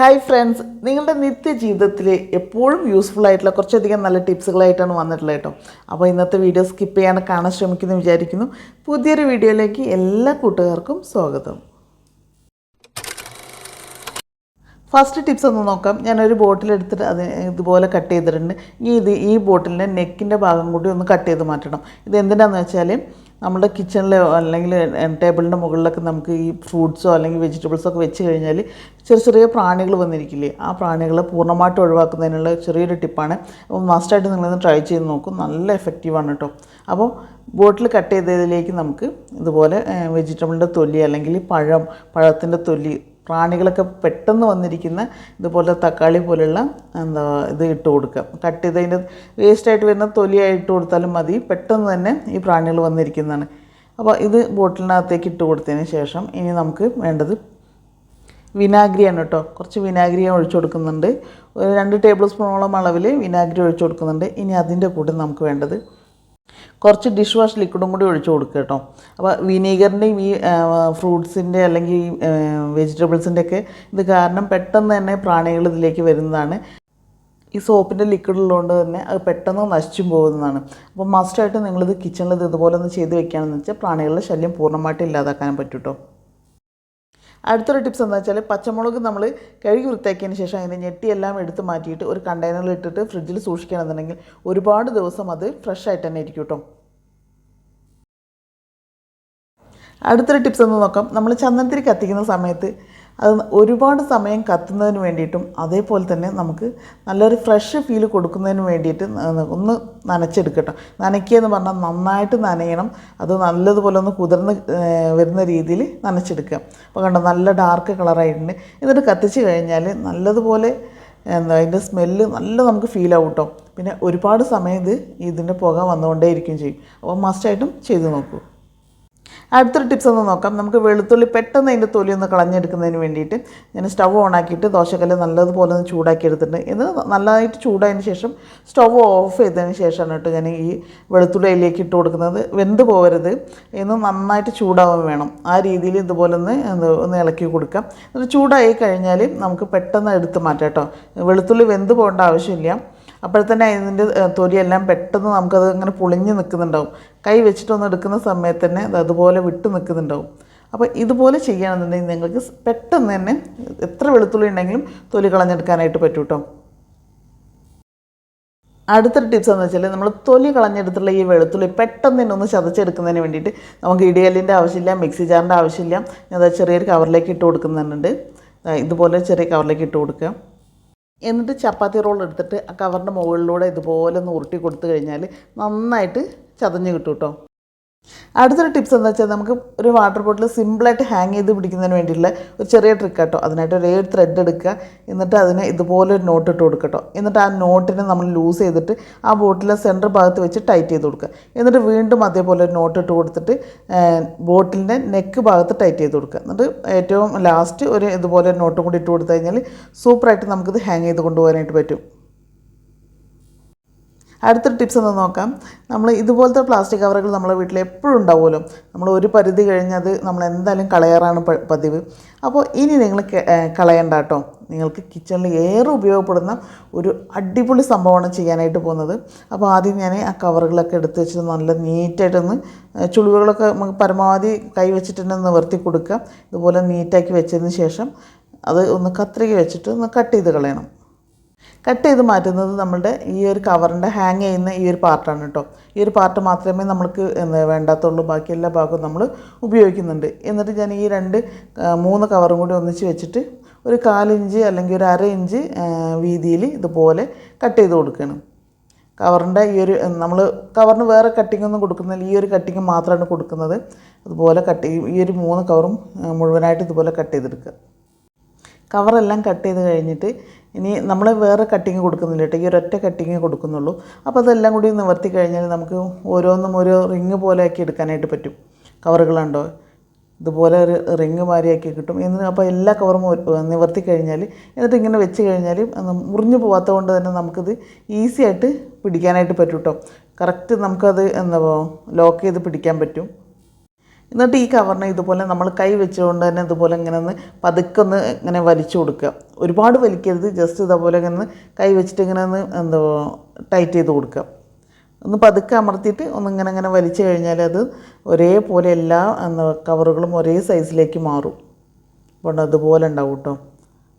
Hi friends നിങ്ങളുടെ നിത്യജീവിതത്തിൽ എപ്പോഴും യൂസ്ഫുൾ ആയിട്ടുള്ള കുറച്ചധികം നല്ല ടിപ്സുകളായിട്ടാണ് വന്നിട്ടുള്ളത് കേട്ടോ. അപ്പോൾ ഇന്നത്തെ വീഡിയോ സ്കിപ്പ് ചെയ്യാൻ കാണാൻ ശ്രമിക്കുന്നു വിചാരിക്കുന്നു. പുതിയൊരു വീഡിയോയിലേക്ക് എല്ലാ കൂട്ടുകാർക്കും സ്വാഗതം. ഫസ്റ്റ് ടിപ്സ് ഒന്ന് നോക്കാം. ഞാനൊരു ബോട്ടിൽ എടുത്തിട്ട് അത് ഇതുപോലെ കട്ട് ചെയ്തിട്ടുണ്ട്. ഇനി ഇത് ഈ ബോട്ടിലിന്റെ നെക്കിന്റെ ഭാഗം കൂടി ഒന്ന് കട്ട് ചെയ്ത് മാറ്റണം. ഇത് എന്തിനാന്ന് വെച്ചാൽ നമ്മുടെ കിച്ചണിലോ അല്ലെങ്കിൽ ടേബിളിന്റെ മുകളിലൊക്കെ നമുക്ക് ഈ ഫ്രൂട്ട്സോ അല്ലെങ്കിൽ വെജിറ്റബിൾസോ ഒക്കെ വെച്ച് കഴിഞ്ഞാൽ ചെറിയ ചെറിയ പ്രാണികൾ വന്നിരിക്കില്ലേ? ആ പ്രാണികളെ പൂർണമായിട്ട് ഒഴിവാക്കുന്നതിനുള്ള ചെറിയൊരു ടിപ്പാണ് അപ്പോൾ മസ്റ്റായിട്ട് നിങ്ങളൊന്ന് ട്രൈ ചെയ്ത് നോക്കും. നല്ല എഫക്റ്റീവാണ് കേട്ടോ അപ്പോൾ ബോട്ടിൽ കട്ട് ചെയ്തതിലേക്ക് നമുക്ക് ഇതുപോലെ വെജിറ്റബിളിന്റെ തൊലി അല്ലെങ്കിൽ പഴം പഴത്തിന്റെ തൊലി പ്രാണികളൊക്കെ പെട്ടെന്ന് വന്നിരിക്കുന്ന ഇതുപോലെ തക്കാളി പോലുള്ള എന്താ ഇത് ഇട്ട് കൊടുക്കുക. കട്ട് ചെയ്തതിന്റെ വേസ്റ്റായിട്ട് വരുന്ന തൊലിയായി ഇട്ട് കൊടുത്താലും മതി. പെട്ടെന്ന് തന്നെ ഈ പ്രാണികൾ വന്നിരിക്കുന്നതാണ്. അപ്പോൾ ഇത് ബോട്ടിലിനകത്തേക്ക് ഇട്ട് കൊടുത്തതിന് ശേഷം ഇനി നമുക്ക് വേണ്ടത് വിനാഗിരിയാണ് കേട്ടോ. കുറച്ച് വിനാഗിരി ഒഴിച്ചു കൊടുക്കുന്നുണ്ട്. ഒരു രണ്ട് ടേബിൾ സ്പൂണോളം അളവിൽ വിനാഗിരി ഒഴിച്ചു കൊടുക്കുന്നുണ്ട്. ഇനി അതിന്റെ കൂടെ നമുക്ക് വേണ്ടത് കുറച്ച് ഡിഷ് വാഷ് ലിക്വിഡും കൂടി ഒഴിച്ചു കൊടുക്കുക കേട്ടോ. അപ്പോൾ വിനീഗറിന്റെയും ഈ ഫ്രൂട്ട്സിന്റെ അല്ലെങ്കിൽ ഈ വെജിറ്റബിൾസിന്റെ ഒക്കെ ഇത് കാരണം പെട്ടെന്ന് തന്നെ പ്രാണികൾ ഇതിലേക്ക് വരുന്നതാണ്. ഈ സോപ്പിന്റെ ലിക്വിഡ് ഉള്ളതുകൊണ്ട് തന്നെ അത് പെട്ടെന്ന് നശിച്ചും പോകുന്നതാണ്. അപ്പോൾ മസ്റ്റായിട്ട് നിങ്ങളിത് കിച്ചണിൽ ഇത് ഇതുപോലെ ഒന്ന് ചെയ്ത് വെക്കുകയാണെന്ന് വെച്ചാൽ പ്രാണികളുടെ ശല്യം പൂർണമായിട്ട് ഇല്ലാതാക്കാനും പറ്റും കേട്ടോ അടുത്തൊരു ടിപ്സ് എന്താ വെച്ചാൽ പച്ചമുളക് നമ്മൾ കഴുകി വൃത്തിയാക്കിയതിന് ശേഷം അതിന്റെ ഞെട്ടിയെല്ലാം എടുത്ത് മാറ്റിയിട്ട് ഒരു കണ്ടെയ്നറിൽ ഇട്ടിട്ട് ഫ്രിഡ്ജിൽ സൂക്ഷിക്കണമെന്നുണ്ടെങ്കിൽ ഒരുപാട് ദിവസം അത് ഫ്രഷ് ആയിട്ട് തന്നെ ഇരിക്കും കേട്ടോ അടുത്തൊരു ടിപ്സ് എന്ന് നോക്കാം. നമ്മൾ ചന്ദനത്തിരി കത്തിക്കുന്ന സമയത്ത് അത് ഒരുപാട് സമയം കത്തുന്നതിന് വേണ്ടിയിട്ടും അതേപോലെ തന്നെ നമുക്ക് നല്ലൊരു ഫ്രഷ് ഫീൽ കൊടുക്കുന്നതിന് വേണ്ടിയിട്ട് ഒന്ന് നനച്ചെടുക്കട്ടോ. നനയ്ക്കുക എന്ന് പറഞ്ഞാൽ നന്നായിട്ട് നനയണം. അത് നല്ലതുപോലെ ഒന്ന് കുതിർന്ന് വരുന്ന രീതിയിൽ നനച്ചെടുക്കുക. അപ്പോൾ കണ്ടോ നല്ല ഡാർക്ക് കളറായിട്ടുണ്ട് എന്നിട്ട് കത്തിച്ച് കഴിഞ്ഞാൽ നല്ലതുപോലെ എന്താ അതിന്റെ സ്മെല്ല് നല്ല നമുക്ക് ഫീൽ ആവും കേട്ടോ പിന്നെ ഒരുപാട് സമയം ഇത് ഇതിന്റെ പുക വന്നുകൊണ്ടേയിരിക്കും ചെയ്യും. അപ്പോൾ മസ്റ്റായിട്ടും ചെയ്ത് നോക്കൂ. അടുത്തൊരു ടിപ്സ് ഒന്ന് നോക്കാം. നമുക്ക് വെളുത്തുള്ളി പെട്ടെന്ന് അതിന്റെ തൊലി ഒന്ന് കളഞ്ഞെടുക്കുന്നതിന് വേണ്ടിയിട്ട് ഞാൻ സ്റ്റവ് ഓൺ ആക്കിയിട്ട് ദോശക്കല്ല് നല്ലതുപോലെ ഒന്ന് ചൂടാക്കി എടുത്തിട്ടുണ്ട്. ഇത് നല്ലതായിട്ട് ചൂടായതിന് ശേഷം സ്റ്റവ് ഓഫ് ചെയ്തതിന് ശേഷമാണ് കേട്ടോ ഞാൻ ഈ വെളുത്തുള്ളി അതിലേക്ക് ഇട്ട് കൊടുക്കുന്നത്. വെന്ത് പോകരുത്. എന്ന് നന്നായിട്ട് ചൂടാവാൻ വേണം. ആ രീതിയിൽ ഇതുപോലെ ഒന്ന് ഒന്ന് ഇളക്കി കൊടുക്കാം. എന്നിട്ട് ചൂടായി കഴിഞ്ഞാൽ നമുക്ക് പെട്ടെന്ന് എടുത്ത് മാറ്റാം കേട്ടോ. വെളുത്തുള്ളി വെന്ത് പോകേണ്ട ആവശ്യമില്ല. അപ്പോൾ തന്നെ ഇതിന്റെ തൊലിയെല്ലാം പെട്ടെന്ന് നമുക്കത് ഇങ്ങനെ പൊളിഞ്ഞ് നിൽക്കുന്നുണ്ടാവും. കൈ വെച്ചിട്ടൊന്ന് എടുക്കുന്ന സമയത്ത് തന്നെ അത് അതുപോലെ വിട്ട് നിൽക്കുന്നുണ്ടാവും. അപ്പോൾ ഇതുപോലെ ചെയ്യുകയാണെന്നുണ്ടെങ്കിൽ നിങ്ങൾക്ക് പെട്ടെന്ന് തന്നെ എത്ര വെളുത്തുള്ളി ഉണ്ടെങ്കിലും തൊലി കളഞ്ഞെടുക്കാനായിട്ട് പറ്റും കേട്ടോ അടുത്തൊരു ടിപ്സ് എന്ന് വെച്ചാൽ നമ്മൾ തൊലി കളഞ്ഞെടുത്തുള്ള ഈ വെളുത്തുള്ളി പെട്ടെന്ന് തന്നെ ഒന്ന് ചതച്ചെടുക്കുന്നതിന് വേണ്ടിയിട്ട് നമുക്ക് ഇടിയലിന്റെ ആവശ്യമില്ല മിക്സി ജാറിന്റെ ആവശ്യമില്ല. ഞാൻ ചെറിയൊരു കവറിലേക്ക് ഇട്ട് കൊടുക്കുന്നുണ്ട്. ഇതുപോലെ ചെറിയ കവറിലേക്ക് ഇട്ട് കൊടുക്കുക. എന്നിട്ട് ചപ്പാത്തി റോൾ എടുത്തിട്ട് ആ കവറിന്റെ മുകളിലൂടെ ഇതുപോലെ ഒന്ന് ഉരുട്ടി കൊടുത്തു കഴിഞ്ഞാൽ നന്നായിട്ട് ചതഞ്ഞ് കിട്ടും കേട്ടോ അടുത്തൊരു ടിപ്സ് എന്താ വെച്ചാൽ നമുക്ക് ഒരു വാട്ടർ ബോട്ടിൽ സിമ്പിളായിട്ട് ഹാങ് ചെയ്ത് പിടിക്കുന്നതിന് വേണ്ടിയിട്ടുള്ള ഒരു ചെറിയ ട്രിക്ക് കേട്ടോ അതിനായിട്ട് ഒരേ ഒരു ത്രെഡ് എടുക്കുക. എന്നിട്ട് അതിന് ഇതുപോലെ ഒരു നോട്ട് ഇട്ട് കൊടുക്കട്ടോ. എന്നിട്ട് ആ നോട്ടിനെ നമ്മൾ ലൂസ് ചെയ്തിട്ട് ആ ബോട്ടിലെ സെന്റർ ഭാഗത്ത് വെച്ച് ടൈറ്റ് ചെയ്ത് കൊടുക്കുക. എന്നിട്ട് വീണ്ടും അതേപോലെ ഒരു നോട്ട് ഇട്ട് കൊടുത്തിട്ട് ബോട്ടിലിന്റെ നെക്ക് ഭാഗത്ത് ടൈറ്റ് ചെയ്ത് കൊടുക്കുക. എന്നിട്ട് ഏറ്റവും ലാസ്റ്റ് ഒരു ഇതുപോലെ ഒരു നോട്ടും കൂടി ഇട്ട് കൊടുത്തു കഴിഞ്ഞാൽ സൂപ്പറായിട്ട് നമുക്കിത് ഹാങ് ചെയ്ത് കൊണ്ടുപോകാനായിട്ട് പറ്റും. അടുത്തൊരു ടിപ്സ് എന്ന് നോക്കാം. നമ്മൾ ഇതുപോലത്തെ പ്ലാസ്റ്റിക് കവറുകൾ നമ്മളെ വീട്ടിൽ എപ്പോഴും ഉണ്ടാവുമല്ലോ. നമ്മൾ ഒരു പരിധി കഴിഞ്ഞത് നമ്മൾ എന്തായാലും കളയാറാണ് പതിവ്. അപ്പോൾ ഇനി നിങ്ങൾ കളയണ്ട കേട്ടോ. നിങ്ങൾക്ക് കിച്ചണിൽ ഏറെ ഉപയോഗപ്പെടുന്ന ഒരു അടിപൊളി സംഭവമാണ് ചെയ്യാനായിട്ട് പോകുന്നത്. അപ്പോൾ ആദ്യം ഞാൻ ആ കവറുകളൊക്കെ എടുത്ത് വെച്ചിട്ട് നല്ല നീറ്റായിട്ടൊന്ന് ചുളിവുകളൊക്കെ നമുക്ക് പരമാവധി കൈ വെച്ചിട്ട് നിവർത്തി കൊടുക്കുക. ഇതുപോലെ നീറ്റാക്കി വെച്ചതിന് ശേഷം അത് ഒന്ന് കത്രിക വെച്ചിട്ട് ഒന്ന് കട്ട് ചെയ്ത് കളയണം. കട്ട് ചെയ്ത് മാറ്റുന്നത് നമ്മുടെ ഈ ഒരു കവറിന്റെ ഹാങ് ചെയ്യുന്ന ഈ ഒരു പാർട്ടാണ് കേട്ടോ ഈ ഒരു പാർട്ട് മാത്രമേ നമ്മൾക്ക് വേണ്ടാത്തുള്ളൂ. ബാക്കി എല്ലാ ഭാഗവും നമ്മൾ ഉപയോഗിക്കുന്നുണ്ട്. എന്നിട്ട് ഞാൻ ഈ രണ്ട് മൂന്ന് കവറും കൂടി ഒന്നിച്ച് വെച്ചിട്ട് ഒരു കാലിഞ്ച് അല്ലെങ്കിൽ ഒരു അര ഇഞ്ച് വീതിയിൽ ഇതുപോലെ കട്ട് ചെയ്ത് കൊടുക്കണം. കവറിന്റെ ഈ ഒരു നമ്മൾ കവറിന് വേറെ കട്ടിംഗ് ഒന്നും കൊടുക്കുന്നില്ല. ഈ ഒരു കട്ടിങ് മാത്രമാണ് കൊടുക്കുന്നത്. അതുപോലെ കട്ട് ഈ ഒരു മൂന്ന് കവറും മുഴുവനായിട്ട് ഇതുപോലെ കട്ട് ചെയ്തെടുക്കുക. കവറെല്ലാം കട്ട് ചെയ്ത് കഴിഞ്ഞിട്ട് ഇനി നമ്മൾ വേറെ കട്ടിങ് കൊടുക്കുന്നില്ല കേട്ടോ. ഈ ഒരൊറ്റ കട്ടിങ് കൊടുക്കുന്നുള്ളൂ. അപ്പോൾ അതെല്ലാം കൂടി നിവർത്തി കഴിഞ്ഞാൽ നമുക്ക് ഓരോന്നും ഓരോ റിങ് പോലെ ആക്കി എടുക്കാനായിട്ട് പറ്റും. കവറുകളുണ്ടോ ഇതുപോലെ ഒരു റിങ് മാരിയാക്കി കിട്ടും. എന്ന് അപ്പോൾ എല്ലാ കവറും നിവർത്തി കഴിഞ്ഞാൽ എന്നിട്ട് ഇങ്ങനെ വെച്ച് കഴിഞ്ഞാൽ മുറിഞ്ഞു പോകാത്തത് കൊണ്ട് തന്നെ നമുക്കിത് ഈസി ആയിട്ട് പിടിക്കാനായിട്ട് പറ്റും കേട്ടോ കറക്റ്റ് നമുക്കത് എന്താ ലോക്ക് ചെയ്ത് പിടിക്കാൻ പറ്റും. എന്നിട്ട് ഈ കവറിനെ ഇതുപോലെ നമ്മൾ കൈ വെച്ചുകൊണ്ട് തന്നെ ഇതുപോലെ ഇങ്ങനെ ഒന്ന് പതുക്കെ ഒന്ന് ഇങ്ങനെ വലിച്ചു കൊടുക്കുക. ഒരുപാട് വലിക്കരുത് ജസ്റ്റ് ഇതേപോലെ ഇങ്ങനെ കൈ വെച്ചിട്ട് ഇങ്ങനെ ഒന്ന് എന്തോ ടൈറ്റ് ചെയ്ത് കൊടുക്കുക. ഒന്ന് പതുക്കെ അമർത്തിയിട്ട് ഒന്ന് ഇങ്ങനെ ഇങ്ങനെ വലിച്ചു കഴിഞ്ഞാൽ അത് ഒരേപോലെ എല്ലാ എന്താ കവറുകളും ഒരേ സൈസിലേക്ക് മാറും. അപ്പോൾ അതുപോലെ ഉണ്ടാവും കേട്ടോ.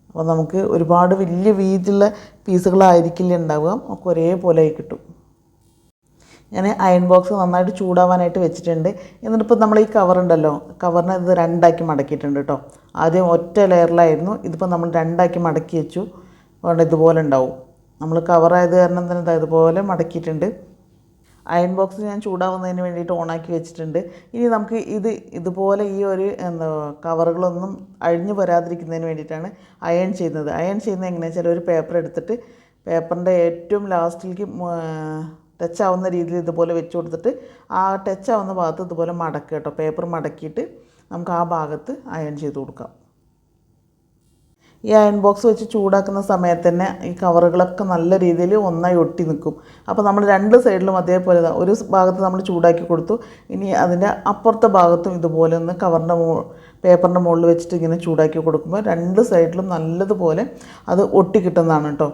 അപ്പോൾ നമുക്ക് ഒരുപാട് വലിയ വീതിയുള്ള പീസുകളായിരിക്കില്ല ഉണ്ടാവുക ഒക്കെ ഒരേപോലെ ആയി കിട്ടും. ഞാൻ അയൺ ബോക്സ് നന്നായിട്ട് ചൂടാവാനായിട്ട് വെച്ചിട്ടുണ്ട്. എന്നിട്ടിപ്പോൾ നമ്മൾ ഈ കവർ ഉണ്ടല്ലോ കവറിനെ ഇത് രണ്ടാക്കി മടക്കിയിട്ടുണ്ട് കേട്ടോ ആദ്യം ഒറ്റ ലെയറിലായിരുന്നു ഇതിപ്പോൾ നമ്മൾ രണ്ടാക്കി മടക്കി വെച്ചു. അതുകൊണ്ട് ഇതുപോലെ ഉണ്ടാവും. നമ്മൾ കവറായത് കാരണം തന്നെ ഇതുപോലെ മടക്കിയിട്ടുണ്ട്. അയൺ ബോക്സ് ഞാൻ ചൂടാവുന്നതിന് വേണ്ടിയിട്ട് ഓണാക്കി വെച്ചിട്ടുണ്ട്. ഇനി നമുക്ക് ഇത് ഇതുപോലെ ഈ ഒരു എന്താ കവറുകളൊന്നും അഴിഞ്ഞു വരാതിരിക്കുന്നതിന് വേണ്ടിയിട്ടാണ് അയൺ ചെയ്യുന്നത്. അയൺ ചെയ്യുന്നത് എങ്ങനെയാണെന്ന് വെച്ചാൽ ഒരു പേപ്പർ എടുത്തിട്ട് പേപ്പറിന്റെ ഏറ്റവും ലാസ്റ്റിലേക്ക് ടച്ച് ആവുന്ന രീതിയിൽ ഇതുപോലെ വെച്ച് കൊടുത്തിട്ട് ആ ടച്ച് ആവുന്ന ഭാഗത്ത് ഇതുപോലെ മടക്കുക കേട്ടോ. പേപ്പർ മടക്കിയിട്ട് നമുക്ക് ആ ഭാഗത്ത് അയൺ ചെയ്ത് കൊടുക്കാം. ഈ അയൺ ബോക്സ് വെച്ച് ചൂടാക്കുന്ന സമയത്ത് തന്നെ ഈ കവറുകളൊക്കെ നല്ല രീതിയിൽ ഒന്നായി ഒട്ടി നിൽക്കും. അപ്പോൾ നമ്മൾ രണ്ട് സൈഡിലും അതേപോലെ ഒരു ഭാഗത്ത് നമ്മൾ ചൂടാക്കി കൊടുത്തു. ഇനി അതിന്റെ അപ്പുറത്തെ ഭാഗത്തും ഇതുപോലെ ഒന്ന് കവറിന്റെ മോ പേപ്പറിന്റെ മുകളിൽ വെച്ചിട്ട് ഇങ്ങനെ ചൂടാക്കി കൊടുക്കുമ്പോൾ രണ്ട് സൈഡിലും നല്ലതുപോലെ അത് ഒട്ടി കിട്ടുന്നതാണ് കേട്ടോ.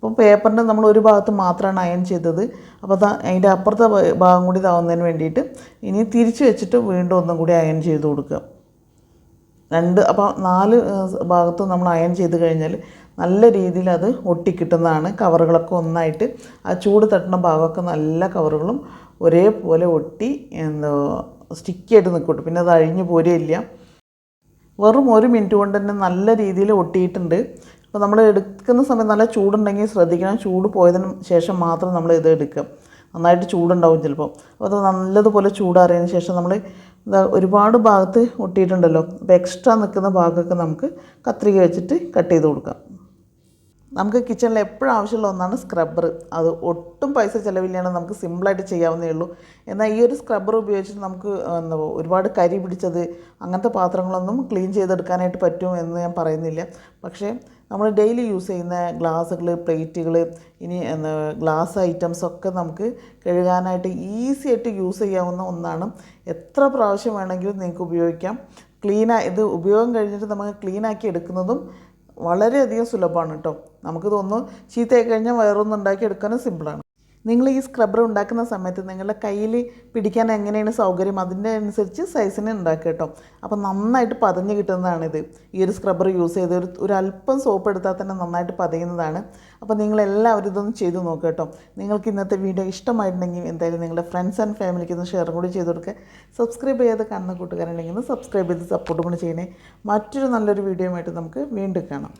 ഇപ്പോൾ പേപ്പറിന്റെ നമ്മൾ ഒരു ഭാഗത്ത് മാത്രമാണ് അയൺ ചെയ്തത്. അപ്പോൾ അത് അതിന്റെ അപ്പുറത്തെ ഭാഗം കൂടി ഇതാവുന്നതിന് വേണ്ടിയിട്ട് ഇനി തിരിച്ച് വെച്ചിട്ട് വീണ്ടും ഒന്നും കൂടി അയൺ ചെയ്ത് കൊടുക്കുക. രണ്ട് അപ്പോൾ നാല് ഭാഗത്തും നമ്മൾ അയൺ ചെയ്ത് കഴിഞ്ഞാൽ നല്ല രീതിയിൽ അത് ഒട്ടിക്കിട്ടുന്നതാണ്. കവറുകളൊക്കെ ഒന്നായിട്ട് ആ ചൂട് തട്ടുന്ന ഭാഗമൊക്കെ നല്ല കവറുകളും ഒരേപോലെ ഒട്ടി എന്താ സ്റ്റിക്കിയായിട്ട് നിൽക്കട്ടെ പിന്നെ അത് അഴിഞ്ഞു പോരുകയില്ല. വെറും ഒരു മിനിറ്റ് കൊണ്ട് തന്നെ നല്ല രീതിയിൽ ഒട്ടിയിട്ടുണ്ട്. അപ്പോൾ നമ്മൾ എടുക്കുന്ന സമയം നല്ല ചൂടുണ്ടെങ്കിൽ ശ്രദ്ധിക്കണം. ചൂട് പോയതിന് ശേഷം മാത്രം നമ്മൾ ഇത് എടുക്കുക. നന്നായിട്ട് ചൂടുണ്ടാവും ചിലപ്പോൾ അപ്പോൾ അത് നല്ലതുപോലെ ചൂടാറിയതിന് ശേഷം നമ്മൾ ഒരുപാട് ഭാഗത്ത് ഒട്ടിയിട്ടുണ്ടല്ലോ. അപ്പോൾ എക്സ്ട്രാ നിൽക്കുന്ന ഭാഗമൊക്കെ നമുക്ക് കത്രിക വെച്ചിട്ട് കട്ട് ചെയ്ത് കൊടുക്കാം. നമുക്ക് കിച്ചണിൽ എപ്പോഴും ആവശ്യമുള്ള ഒന്നാണ് സ്ക്രബ്ബർ അത് ഒട്ടും പൈസ ചിലവില്ലാണ്ട് നമുക്ക് സിമ്പിളായിട്ട് ചെയ്യാവുന്നേ ഉള്ളൂ. എന്നാൽ ഈ ഒരു സ്ക്രബ്ബർ ഉപയോഗിച്ചിട്ട് നമുക്ക് എന്താ ഒരുപാട് കരി പിടിച്ചത് അങ്ങനത്തെ പാത്രങ്ങളൊന്നും ക്ലീൻ ചെയ്തെടുക്കാനായിട്ട് പറ്റും എന്ന് ഞാൻ പറയുന്നില്ല. പക്ഷേ നമ്മൾ ഡെയിലി യൂസ് ചെയ്യുന്ന ഗ്ലാസ്സുകൾ പ്ലേറ്റുകൾ ഇനി ഗ്ലാസ് ഐറ്റംസ് ഒക്കെ നമുക്ക് കഴുകാനായിട്ട് ഈസി ആയിട്ട് യൂസ് ചെയ്യാവുന്ന ഒന്നാണ്. എത്ര പ്രാവശ്യം വേണമെങ്കിലും നിങ്ങൾക്ക് ഉപയോഗിക്കാം. ക്ലീനാ ഇത് ഉപയോഗം കഴിഞ്ഞിട്ട് നമുക്ക് ക്ലീനാക്കി എടുക്കുന്നതും വളരെയധികം സുലഭമാണ് കേട്ടോ നമുക്കിതൊന്ന് ചീത്തയായി കഴിഞ്ഞാൽ വേറൊന്നും ഉണ്ടാക്കി എടുക്കാനും സിമ്പിളാണ് നിങ്ങൾ ഈ സ്ക്രബ്ബർ ഉണ്ടാക്കുന്ന സമയത്ത് നിങ്ങളുടെ കയ്യിൽ പിടിക്കാൻ എങ്ങനെയാണ് സൗകര്യം? അതിന്റെ അനുസരിച്ച് സൈസിന് ഉണ്ടാക്കുക കേട്ടോ. അപ്പോൾ നന്നായിട്ട് പതഞ്ഞ് കിട്ടുന്നതാണിത്. ഈ ഒരു സ്ക്രബ്ബർ യൂസ് ചെയ്ത് ഒരു ഒരു അല്പം സോപ്പ് എടുത്താൽ തന്നെ നന്നായിട്ട് പതയുന്നതാണ്. അപ്പോൾ നിങ്ങളെല്ലാവരും ഇതൊന്ന് ചെയ്ത് നോക്കുക കേട്ടോ. നിങ്ങൾക്ക് ഇന്നത്തെ വീഡിയോ ഇഷ്ടമായിട്ടുണ്ടെങ്കിൽ എന്തായാലും നിങ്ങളുടെ ഫ്രണ്ട്സ് ആൻഡ് ഫാമിലിക്ക് ഒന്ന് ഷെയർ കൂടി ചെയ്ത് കൊടുക്കുക സബ്സ്ക്രൈബ് ചെയ്ത് കാണുന്ന കൂട്ടുകാരുണ്ടെങ്കിൽ ഒന്ന് സബ്സ്ക്രൈബ് ചെയ്ത് സപ്പോർട്ട് കൂടി ചെയ്യണേ. മറ്റൊരു നല്ലൊരു വീഡിയോയുമായിട്ട് നമുക്ക് വീണ്ടും കാണാം.